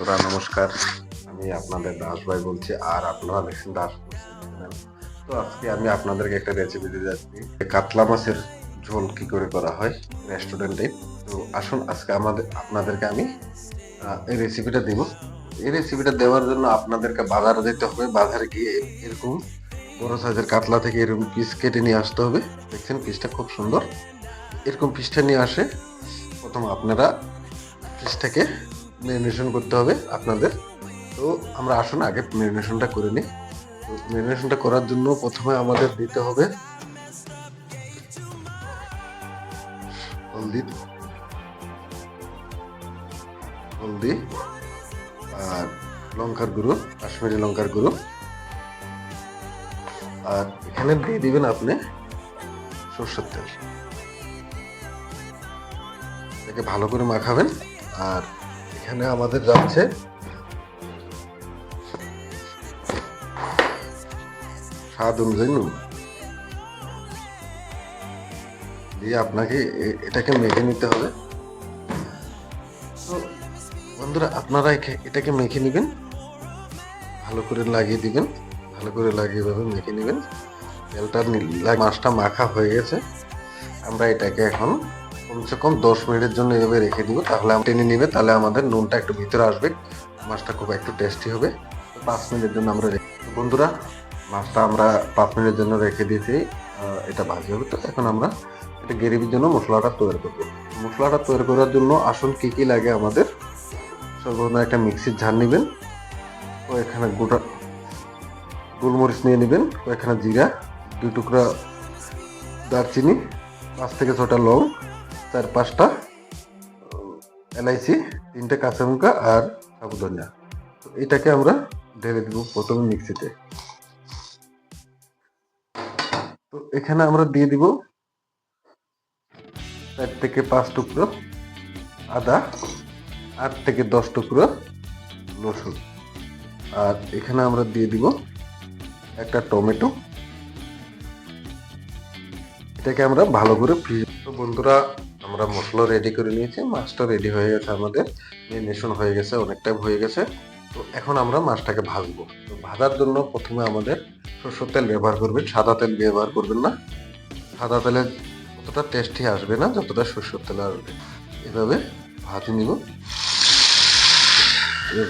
বন্ধুরা, নমস্কার। আমি আপনাদের দাস ভাই বলছি, আর আপনারা দেখছেন দাস। তো আজকে আমি আপনাদেরকে একটা রেসিপি দিতে যাচ্ছি। কাতলা মাছের ঝোল কি করে করা হয় রেস্টুরেন্টে তো আসুন, আজকে আমাদের, আপনাদেরকে আমি এই রেসিপিটা দিব। এই রেসিপিটা দেওয়ার জন্য আপনাদেরকে বাজারে যেতে হবে। বাজারে গিয়ে এরকম বড় সাইজের কাতলা থেকে এরকম পিস কেটে নিয়ে আসতে হবে। দেখছেন পিসটা খুব সুন্দর। এরকম পিসটা নিয়ে আসে। প্রথম আপনারা পিসটাকে মেরিনেশন করতে হবে আপনাদের। তো আমরা আসুন, আগে মেরিনেশনটা করে নিই। তো মেরিনেশনটা করার জন্য প্রথমে আমাদের দিতে হবে হলদি। হলদি আর লঙ্কার গুঁড়ো, কাশ্মীরি লঙ্কার গুঁড়ো। আর এখানে দিয়ে দিবেন আপনি সর্ষের তেল। এটাকে ভালো করে মাখাবেন আর এখানে আমাদের যাচ্ছে। স্বাদ অনুযায়ী নুন। দিয়ে আপনাকে এটাকে মেখে নিতে হবে। তো বন্ধুরা, আপনারা এটাকে মেখে নেবেন। ভালো করে লাগিয়ে দিবেন। ভালো করে লাগিয়ে এভাবে মেখে নেবেন। তেলটা মাছটা মাখা হয়ে গেছে। আমরা এটাকে এখন কমসে কম, দশ মিনিটের জন্য এভাবে রেখে দিব, তাহলে টেনে নিবে, তাহলে আমাদের নুনটা একটু ভিতরে আসবে, মাছটা খুব একটু টেস্টি হবে। পাঁচ মিনিটের জন্য আমরা রেখে বন্ধুরা, মাছটা আমরা পাঁচ মিনিটের জন্য রেখে দিয়েছি এটা ভাজি হবে তো, এখন আমরা এটা গ্রেভির জন্য মশলাটা তৈরি করব। মশলাটা তৈরি করার জন্য আসল কী কী লাগে আমাদের, সর্বপ্রথম একটা মিক্সির ঝাল নেবেন ও এখানে গোটা গোলমরিচ নিয়ে নেবেন ও এখানে জিরা, দুই টুকরা দারচিনি, পাঁচ থেকে ছটা লং চার পাঁচটা, এলাইচি, তিনটে কাঁচা লঙ্কা আর সাবুদানা তো এটাকে আমরা ঢেলে দিব প্রথমে মিক্সিতে। তো এখানে আমরা দিয়ে দিব চার থেকে পাঁচ টুকরো আদা, আট থেকে দশ টুকরো রসুন। আর এখানে আমরা দিয়ে দিব একটা টমেটো। এটাকে আমরা ভালো করে ফ্রিজ বন্ধুরা আমরা মশলা রেডি করে নিয়েছি, মাছটা রেডি হয়ে গেছে আমাদের। মেরিনেশন হয়ে গেছে অনেক টাইম হয়ে গেছে। তো এখন আমরা মাছটাকে ভাজবো। তো ভাজার জন্য প্রথমে আমাদের সরষের তেল ব্যবহার করবেন, সাদা তেল ব্যবহার করবেন না। সাদা তেলে অতটা টেস্টি আসবে না, যতটা সরষের তেল আসবে। এভাবে ভাজি নিব।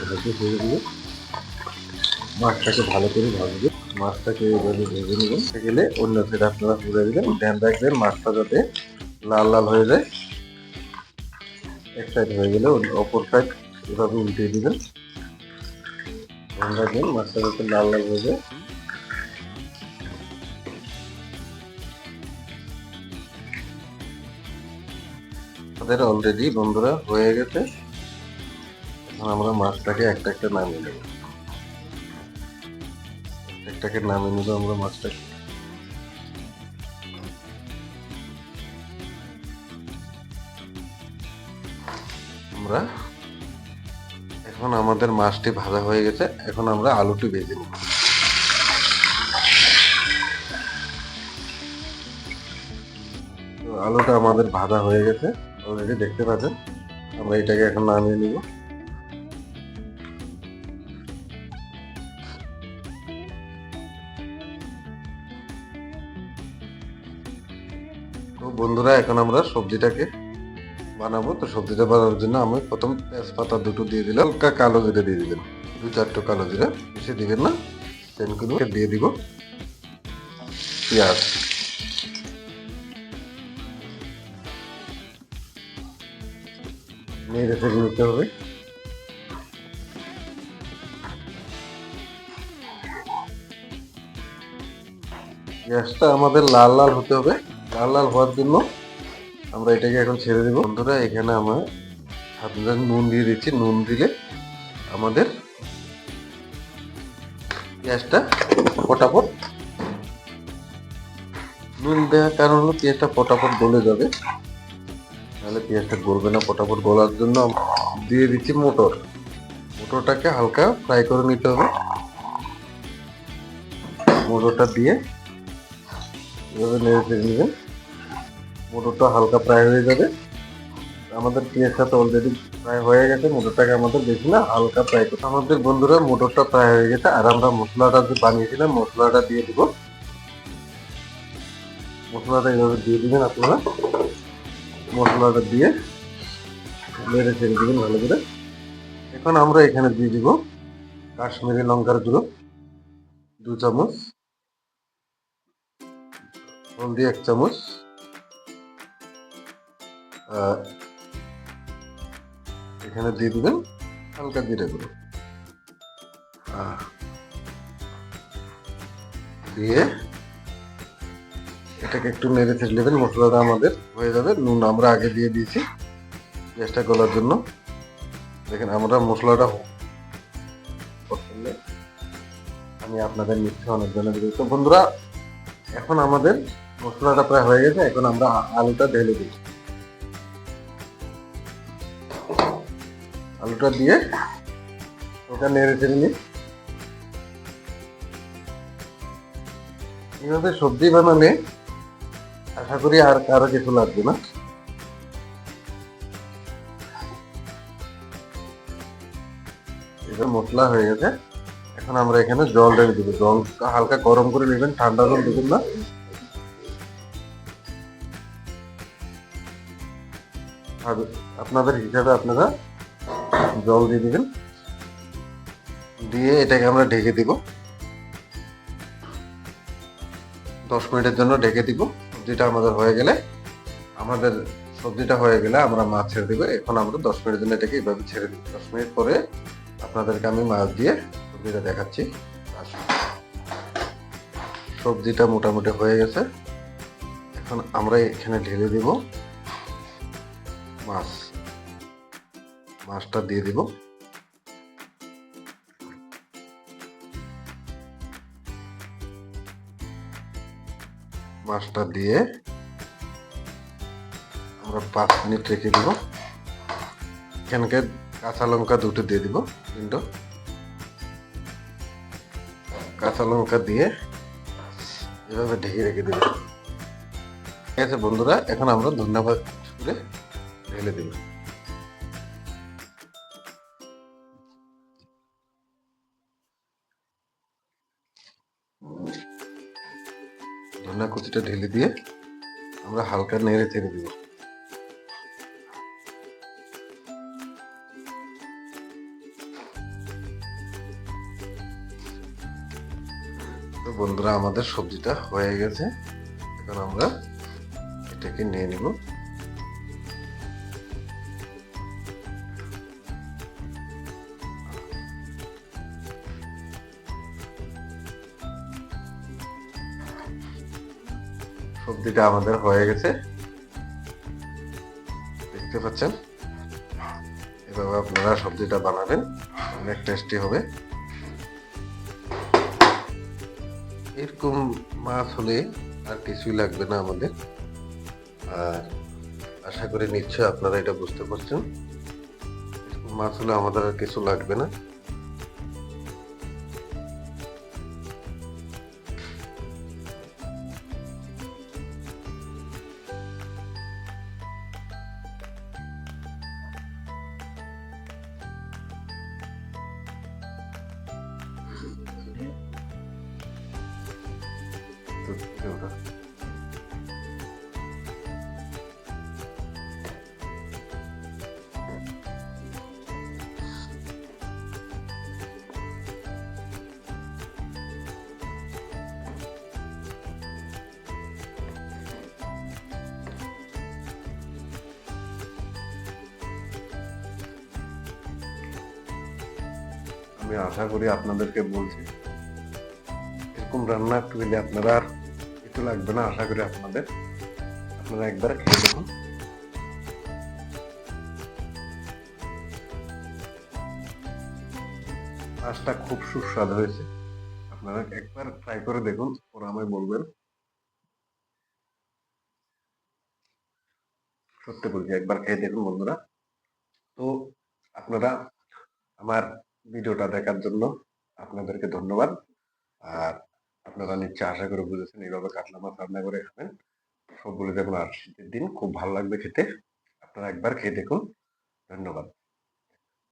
ভাজি হয়ে দিব মাছটাকে ভালো করে ভাজবে। মাছটাকে এভাবে ভেজে নেবেন গেলে অন্য সাইডে আপনারা ঘুরে দিবেন। ধ্যান রাখবেন মাছটা যাতে লাল লাল হয়ে যায়। এক সাইড হয়ে গেলে অপর সাইড এভাবে উল্টে দিবেন। ধ্যান রাখবেন মাছটা যাতে লাল লাল হয়ে যায়। আমাদের অলরেডি বন্ধুরা হয়ে গেছে। এখন আমরা মাছটাকে একটা একটা নামিয়ে নেব। একটাকে নামিয়ে নিব আমরা মাছটাকে। আমরা। এখন আমাদের মাছটি ভাজা হয়ে গেছে। এখন আমরা আলুটি ভেজে নিব। আলুটা আমাদের ভাজা হয়ে গেছে। অলরেডি দেখতে পাচ্ছেন। আমরা এটাকে এখন নামিয়ে নিব। তো বন্ধুরা, এখন আমরা সবজিটাকে বানাবো, তো সবজিটা বানানোর জন্য আমি প্রথম তেজপাতা দুটো দিয়ে দিলাম, হালকা কালো জিরে দিয়ে দিবেন দু চারটে কালো জিরে, বেশি দিবেন না সেনগুলো দিয়ে দিব। পেঁয়াজ। নেড়ে নিতে হবে। পেঁয়াজটা আমাদের লাল লাল হতে হবে। লাল লাল হওয়ার জন্য আমরা এটাকে এখন ছেড়ে দেবো। বন্ধুরা, এখানে আমরা আপনাদের নুন দিয়ে দিচ্ছি। নুন দিলে আমাদের পেঁয়াজটা ফটাফট নুন দেওয়ার কারণ হলো পেঁয়াজটা ফটাফট গলে যাবে। তাহলে পেঁয়াজটা গলবে না, ফটাফট গলার জন্য দিয়ে দিচ্ছি মোটর। মোটরটাকে হালকা ফ্রাই করে নিতে হবে। মোটরটা দিয়ে এভাবে নেড়ে ফেলে নেবেন। মোটরটা হালকা ফ্রাই হয়ে যাবে। আমাদের পেঁয়াজটা তো অলরেডি প্রায় হয়ে গেছে, মোটরটাকে আমাদের বেশি না হালকা ফ্রাই করতে আমাদের বন্ধুরা মোটরটা প্রায় হয়ে গেছে, আর আমরা মশলাটা যে বানিয়েছিলাম, মশলাটা দিয়ে দেবো। মশলাটা এইভাবে দিয়ে দিবেন আপনারা। মশলাটা দিয়ে নেড়ে ছেড়ে দিবেন ভালো করে। এখন আমরা এখানে দিয়ে দিব কাশ্মীরি লঙ্কার গুঁড়ো, দু চামচ, হলদি এক চামচ। এখানে দিয়ে দেবেন, হালকা জিরে গুঁড়ো। দিয়ে এটাকে একটু নেড়ে ছেড়ে নেবেন, মশলাটা আমাদের হয়ে যাবে। নুন আমরা আগে দিয়ে দিয়েছি চেষ্টা করার জন্য। দেখেন আমরা মশলাটা আমি আপনাদের মিথ্যে অনেক জন্য। তো বন্ধুরা, এখন আমাদের মশলাটা প্রায় হয়ে গেছে, এখন আমরা আলুটা ঢেলে দিই আলুটা দিয়ে ওটা নেড়ে চেড়ে নিই। এইভাবে সবজি বানালে আশা করি আর কারও কিছু লাগবে না। এবার মশলা হয়ে গেছে। এখন আমরা এখানে জল রেখে দিব। জল হালকা গরম করে নেবেন, ঠান্ডা জল দেবেন না। আপনাদের হিসাবে আপনারা জল দিয়ে দিবেন। দিয়ে এটাকে আমরা ঢেকে দিব। দশ মিনিটের জন্য ঢেকে দিব। সবজিটা আমাদের হয়ে গেলে, আমাদের সবজিটা হয়ে গেলে আমরা মাছ ছেড়ে দিব। এখন আমরা দশ মিনিটের জন্য এটাকে এইভাবে ছেড়ে দিব। দশ মিনিট পরে আপনাদেরকে আমি মাছ দিয়ে সবজিটা দেখাচ্ছি। সবজিটা মোটামুটি হয়ে গেছে। এখন আমরা এখানে ঢেলে দিব। মাছ, মাছটা দিয়ে দিব। মাছটা দিয়ে আমরা পাঁচ মিনিট রেখে দিব। এখানকে কাঁচা লঙ্কা দুটো দিয়ে দিব, তিনটো। কাঁচা লঙ্কা দিয়ে এভাবে ঢেকে রেখে দিব ঠিক আছে বন্ধুরা, এখন আমরা ধন্যবাদ করে ঢেলে দিব ধনিয়া কুচিটা ঢেলে দিয়ে আমরা হালকা নেড়ে চেড়ে দিব। তো বন্ধুরা, আমাদের সবজিটা হয়ে গেছে। এখন আমরা এটাকে নিয়ে নিব। সবজিটা আমাদের হয়ে গেছে। দেখতে পাচ্ছেন? এভাবে আপনারা সবজিটা বানাবেন, অনেক টেস্টি হবে। এরকম মাছ হলে আর কিছুই লাগবে না আমাদের। আর আশা করি নিশ্চয় আপনারা এটা বুঝতে পারছেন। মাছ হলে আমাদের আর কিছু লাগবে না। তো এগুলো। আমি আশা করি আপনাদেরকে বলছি এরকম রান্না করলে আপনারা আর লাগবে না, আশা করি আপনাদের। আপনারা একবার খেয়ে দেখুন। মাছটা খুব সুস্বাদু হয়েছে। আপনারা একবার ট্রাই করে দেখুন, ওরা আমায় বলবেন। সত্যি বলছি, একবার খেয়ে দেখুন বন্ধুরা। তো আপনারা আমার ভিডিওটা দেখার জন্য আপনাদেরকে ধন্যবাদ। আর আপনারা নিচ্ছে আশা করে বুঝেছেন, এইভাবে কাতলা মাছ রান্না করে খাবেন। সবগুলো দেখুন আর শীতের দিন খুব ভালো লাগবে খেতে। আপনারা একবার খেয়ে দেখুন। ধন্যবাদ।